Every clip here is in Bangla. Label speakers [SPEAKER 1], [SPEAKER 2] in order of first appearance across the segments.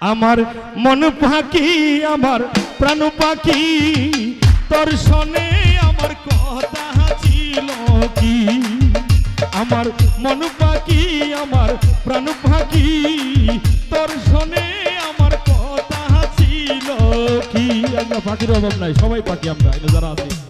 [SPEAKER 1] আমার মন পাখি আমার প্রাণ পাখি। তোর আমার কথা ছিল কি? আমার মন পাখি আমার প্রাণ পাখি তোর আমার কথা ছিল কি? আমরা পাখির অভাব নাই, সবাই পাখি আমরা যারা আছি।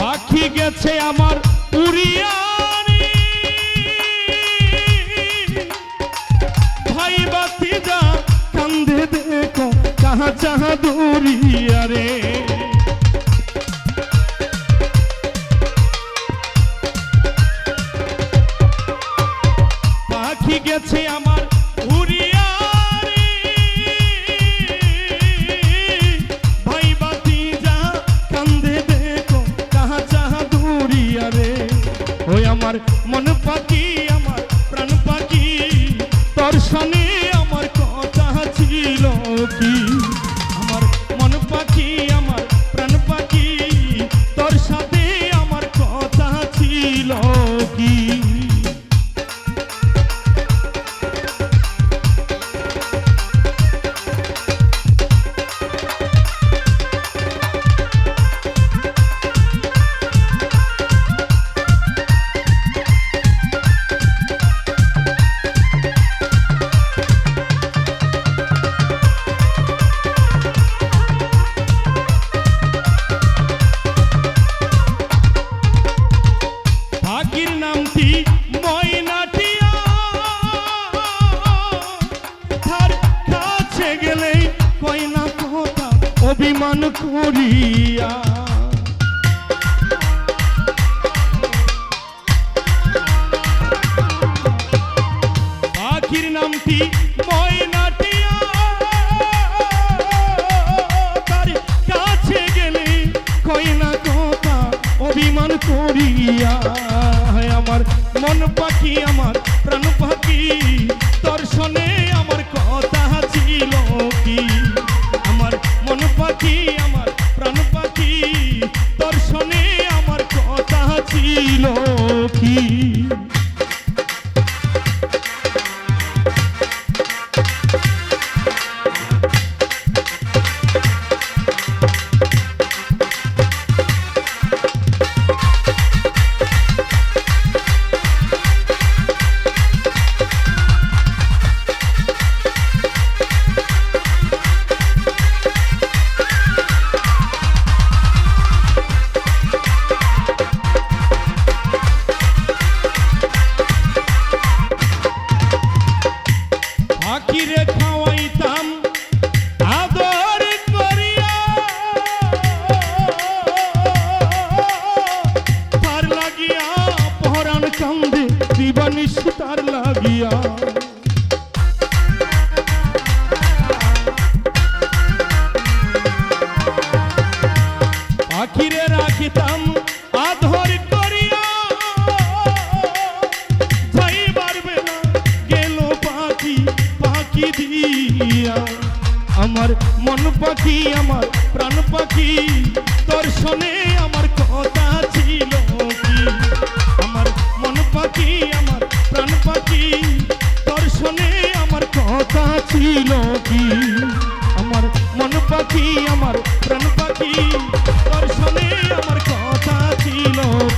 [SPEAKER 1] পাখি গেছে আমার উড়িয়ানি। ভাই বাতি যা কান্দে দেখো চাহা চাহা রে। পাখি গেছে আমার কাছে গেলে কয়না কথা, অভিমান করিয়া। পাখির নামটি ময়নাটিয়া। তার কাছে গেলে কয়না কথা, অভিমান করিয়া। আমার মন পাখি, আমার প্রাণ পাখিরে আধর করিয়া। পাখি পাখি আমার মন পাখি, আমার প্রাণ পাখি, দর্শনে আমার কথা ছিল কি? আমার মন পাখি, আমার প্রাণ পাখি, দর্শনে আমার কথা ছিল কি? আমার মন পাখি, আমার প্রাণ পাখি